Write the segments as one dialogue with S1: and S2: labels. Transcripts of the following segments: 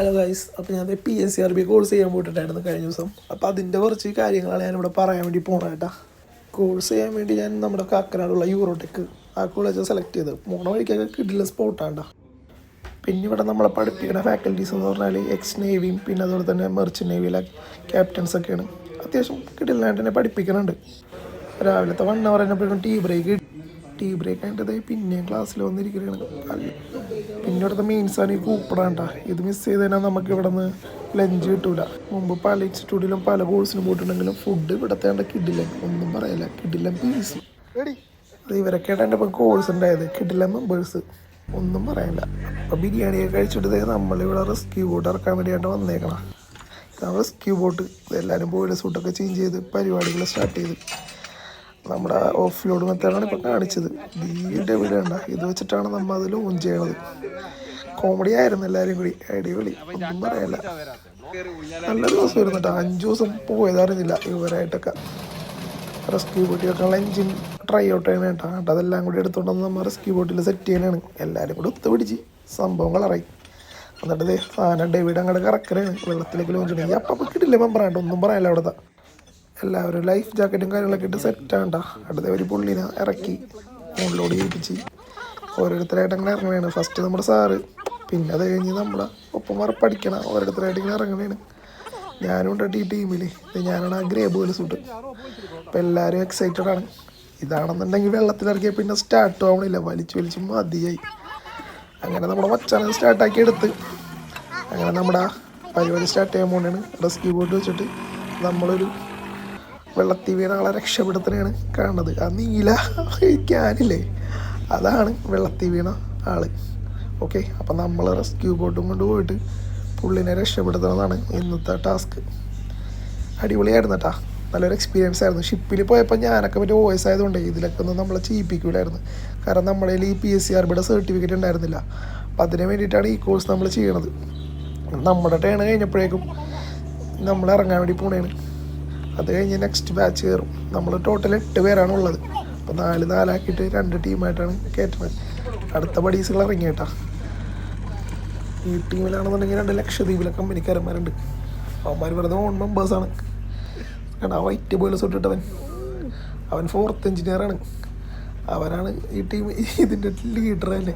S1: Hello guys അപ്പോൾ ഞാൻ P S C R B course ചെയ്യാൻ പോയിട്ടുണ്ടായിരുന്നു കഴിഞ്ഞ ദിവസം. അപ്പോൾ അതിന്റെ കുറച്ച് കാര്യങ്ങളാണ് ഞാനിവിടെ പറയാൻ വേണ്ടി പോകണം കേട്ടാ. കോഴ്സ് ചെയ്യാൻ വേണ്ടി ഞാൻ നമ്മുടെ കാക്കനാടുള്ള യൂറോടെക് ആ കോളേജ് സെലക്ട് ചെയ്ത്. പോണ വഴിക്കൊക്കെ കിട്ടില്ല സ്പോട്ടാണ്ട പിന്നെ ഇവിടെ നമ്മളെ പഠിപ്പിക്കുന്ന ഫാക്കൽറ്റീസ് എന്ന് പറഞ്ഞാൽ എക്സ് നേവിയും പിന്നെ അതുപോലെ തന്നെ മെർച്ച് നേവിയിലെ ക്യാപ്റ്റൻസ് ഒക്കെയാണ്. അത്യാവശ്യം കിട്ടില്ലാണ്ട് തന്നെ പഠിപ്പിക്കുന്നുണ്ട് രാവിലത്തെ വൺ അവർ തന്നെ ടീ ബ്രേക്ക് ടീ ബ്രേക്ക് ആയിട്ട് പിന്നെയും ക്ലാസ്സിൽ വന്നിരിക്കുകയാണ് പിന്നെ ഇവിടുത്തെ മെയിൻസാണ് ഈ കൂപ്പടാണ്ട ഇത് മിസ് ചെയ്ത് കഴിഞ്ഞാൽ നമുക്ക് ഇവിടെ നിന്ന് ലഞ്ച് കിട്ടൂല. മുമ്പ് പല ഇൻസ്റ്റിറ്റ്യൂട്ടിലും പല കോഴ്സിനും പോയിട്ടുണ്ടെങ്കിലും ഫുഡ് ഇവിടത്തെ കണ്ട കിഡില്ല ഒന്നും പറയല്ല കിഡില്ല പീസ് അത് ഇവരൊക്കെ ആയിട്ട് ഇപ്പം കോഴ്സ് ഉണ്ടായത് കിഡില്ല മെമ്പേഴ്സ് ഒന്നും പറയണ്ട. അപ്പം ബിരിയാണിയൊക്കെ കഴിച്ചിട്ട് നമ്മളിവിടെ റെസ്ക്യൂ ബോട്ട് ഇറക്കാൻ വേണ്ടിയിട്ട് വന്നേക്കണം. റെസ്ക്യൂ ബോട്ട് എല്ലാവരും ബോയിലെ സൂട്ടൊക്കെ ചേഞ്ച് ചെയ്ത് പരിപാടികൾ സ്റ്റാർട്ട് ചെയ്ത്. നമ്മുടെ ഓഫ് ലോഡ് മെത്തേഡാണ് ഇപ്പം കാണിച്ചത്. ഇതിന്റെ വീട് ഇത് വെച്ചിട്ടാണ് നമ്മൾ അതിൽ ഊൺ ചെയ്യണത്. കോമഡി ആയിരുന്നു എല്ലാവരും കൂടി. അടിപൊളി. ഒന്നും പറയല്ല. നല്ല വരുന്നു കേട്ടോ. അഞ്ച് ദിവസം പോയതറിഞ്ഞില്ല ഇവരായിട്ടൊക്കെ. റെസ്ക്യൂ ബോട്ടിലൊക്കെയുള്ള എഞ്ചിൻ ട്രൈ ഔട്ട് ചെയ്യണ കേട്ടോ. അതെല്ലാം കൂടി എടുത്തുകൊണ്ട് വന്ന് നമ്മൾ റെസ്ക്യൂ ബോട്ടിൽ സെറ്റ് ചെയ്യണാണ് എല്ലാവരും കൂടി ഒത്തുപിടിച്ച് സംഭവങ്ങൾ കളറായി എന്നിട്ട് സാധനം ഡേവിഡ് അങ്ങോട്ട് കറക്കലാണ്. വെള്ളത്തിലേക്ക് ലോഞ്ച് ചെയ്യണം അപ്പം കിട്ടില്ല മെമ്പറായിട്ട് ഒന്നും പറയാനില്ല അവിടുത്തെ. എല്ലാവരും ലൈഫ് ജാക്കറ്റും കാര്യങ്ങളൊക്കെ ഇട്ട് സെറ്റ് ആണ്ട അടുത്ത ഒരു പുള്ളിനെ ഇറക്കി മുകളിലോട് ചെയ്യിപ്പിച്ച്. ഓരോരുത്തരായിട്ട് അങ്ങനെ ഇറങ്ങുകയാണ്. ഫസ്റ്റ് നമ്മുടെ സാറ് പിന്നെ അത് കഴിഞ്ഞ് നമ്മളെ ഒപ്പം വരെ പഠിക്കണ ഓരോരുത്തരായിട്ട് ഇങ്ങനെ ഇറങ്ങണേണ് ഞാനും ഉണ്ട് ഈ ടീമിൽ ഇത് ഞാനാണ് ആ ഗ്രേ ബോൾ സൂട്ട് അപ്പം എല്ലാവരും എക്സൈറ്റഡ് ആണ്. ഇതാണെന്നുണ്ടെങ്കിൽ വെള്ളത്തിലിറക്കിയാൽ പിന്നെ സ്റ്റാർട്ട് ആവണില്ല. വലിച്ചു വലിച്ച് മതിയായി. അങ്ങനെ നമ്മുടെ മച്ചാനെ സ്റ്റാർട്ടാക്കി എടുത്ത്. അങ്ങനെ നമ്മുടെ പരിപാടി സ്റ്റാർട്ട് ചെയ്യാൻ പോകുന്നതാണ് റെസ്ക്യൂ ബോട്ട് വെച്ചിട്ട് നമ്മളൊരു വെള്ളത്തിൽ വീണ ആളെ രക്ഷപ്പെടുത്തണയാണ് കാണുന്നത്. ആ നീല ക്യാനില്ലേ? അതാണ് വെള്ളത്തിൽ വീണ ആൾ. ഓക്കെ അപ്പം നമ്മൾ റെസ്ക്യൂ ബോട്ടും കൊണ്ട് പോയിട്ട് പുള്ളിനെ രക്ഷപ്പെടുത്തുന്നതാണ് ഇന്നത്തെ ടാസ്ക്. അടിപൊളിയായിരുന്നു കേട്ടാ നല്ലൊരു എക്സ്പീരിയൻസ് ആയിരുന്നു. ഷിപ്പിൽ പോയപ്പോൾ ഞാനൊക്കെ മറ്റേ വോയിസ് ആയതുകൊണ്ട് ഇതിലൊക്കെ ഒന്നും നമ്മളെ ചെയ്യിപ്പിക്കൂലായിരുന്നു കാരണം നമ്മുടെ ഈ പി എസ് സി ആർബിയുടെ സർട്ടിഫിക്കറ്റ് ഉണ്ടായിരുന്നില്ല. അപ്പം അതിന് വേണ്ടിയിട്ടാണ് ഈ കോഴ്സ് നമ്മൾ ചെയ്യണത്. നമ്മുടെ ടേൺ കഴിഞ്ഞപ്പോഴേക്കും നമ്മൾ ഇറങ്ങാൻ വേണ്ടി പോണേണ്. അത് കഴിഞ്ഞ് നെക്സ്റ്റ് ബാച്ച് കയറും. നമ്മൾ ടോട്ടൽ എട്ട് പേരാണ് ഉള്ളത്. അപ്പോൾ നാല് നാലാക്കിയിട്ട് രണ്ട് ടീമായിട്ടാണ് കയറ്റുന്നത് അടുത്ത പടീസുകൾ ഇറങ്ങി കേട്ടാ ഈ ടീമിലാണെന്നുണ്ടെങ്കിൽ രണ്ട് ലക്ഷദ്വീപിലെ കമ്പനിക്കാരന്മാരുണ്ട്. അവന്മാർ വെറുതെ ഓൺ മെമ്പേഴ്സാണ് കാരണം ആ വൈറ്റ് ബോയിൽ ഇട്ടിട്ടവൻ അവൻ ഫോർത്ത് എഞ്ചിനീയറാണ് അവനാണ് ഈ ടീം ഇതിന്റെ ലീഡർ തന്നെ.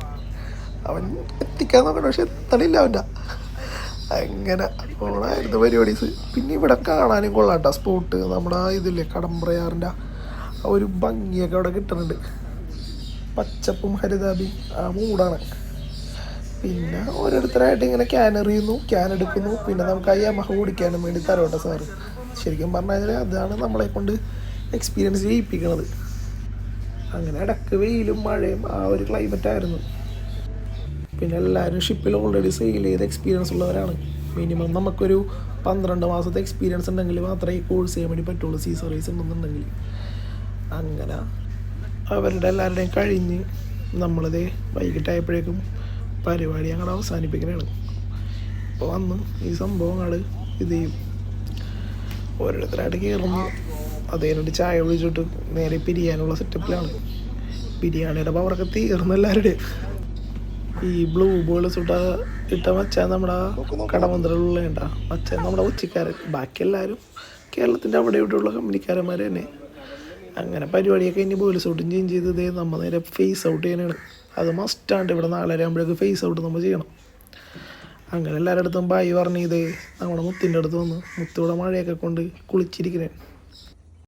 S1: അവൻ എത്തിക്കാൻ നോക്കണം പക്ഷെ എത്തണില്ല അവന്റെ. അങ്ങനെ ഓണായിരുന്നു പരിപാടീസ് പിന്നെ ഇവിടെ കാണാനും കൊള്ളാട്ടോ സ്പോട്ട് നമ്മുടെ ഇതില്ലേ കടമ്പ്രയാറിന്റെ ആ ഒരു ഭംഗിയൊക്കെ അവിടെ കിട്ടുന്നുണ്ട്. പച്ചപ്പും ഹരിതാബി ആ മൂടാണ്. പിന്നെ ഓരോരുത്തരായിട്ട് ഇങ്ങനെ ക്യാൻ എറിയുന്നു ക്യാൻ എടുക്കുന്നു. പിന്നെ നമുക്ക് ആ യമഹ കുടിക്കാനും വേണ്ടി തരോട്ടെ സാറ് ശരിക്കും പറഞ്ഞാൽ അതാണ് നമ്മളെ കൊണ്ട് എക്സ്പീരിയൻസ് ചെയ്യിപ്പിക്കുന്നത് അങ്ങനെ ഇടയ്ക്ക് വെയിലും മഴയും ആ ഒരു ക്ലൈമറ്റ് ആയിരുന്നു. പിന്നെ എല്ലാവരും ഷിപ്പിൽ ഓൾറെഡി സെയിൽ ചെയ്ത എക്സ്പീരിയൻസ് ഉള്ളവരാണ്. മിനിമം നമുക്കൊരു പന്ത്രണ്ട് മാസത്തെ എക്സ്പീരിയൻസ് ഉണ്ടെങ്കിൽ മാത്രമേ ഈ കോഴ്സ് ചെയ്യാൻ വേണ്ടി പറ്റുള്ളൂ സീ സർവീസ് ഉണ്ടെന്നുണ്ടെങ്കിൽ. അങ്ങനെ അവരുടെ എല്ലാവരുടെയും കഴിഞ്ഞ് നമ്മളത് വൈകിട്ടായപ്പോഴേക്കും പരിപാടി അങ്ങോട്ട് അവസാനിപ്പിക്കണതാണ് അപ്പോൾ വന്ന് ഈ സംഭവങ്ങൾ ഇത് ചെയ്യും. ഓരോരുത്തരായിട്ട് കയറുന്നു അതേനോട് ചായ വിളിച്ചിട്ട് നേരെ പിരിയാനുള്ള സെറ്റപ്പിലാണ് ബിരിയാണിയുടെ പവറൊക്കെ തീർന്നു എല്ലാവരുടെയും. ഈ ബ്ലൂ ബോൾ സുട്ട ഇട്ട മച്ചാൻ നമ്മുടെ കടമന്ത്രലുള്ള മച്ച മച്ചാൻ നമ്മുടെ ഉച്ചക്കാരൻ ബാക്കി എല്ലാവരും കേരളത്തിന്റെ അവിടെ ഇവിടെയുള്ള കമ്പനിക്കാരന്മാർ തന്നെ. അങ്ങനെ പരിപാടിയൊക്കെ ഇനി ബോയിൽ സൂട്ടും ചേഞ്ച് ചെയ്ത് ഇതേ നമ്മൾ നേരെ ഫേസ് ഔട്ട് ചെയ്യാനാണ്. അത് മസ്റ്റാണ്ട് ഇവിടെ നാളെ ആകുമ്പോഴേക്ക് ഫേസ് ഔട്ട് നമ്മൾ ചെയ്യണം. അങ്ങനെ എല്ലാവരുടെ അടുത്തും ബായി പറഞ്ഞ് ഇതേ നമ്മുടെ മുത്തിന്റെ അടുത്ത് വന്ന് മുത്തിയുടെ മഴയൊക്കെ കൊണ്ട് കുളിച്ചിരിക്കണേ.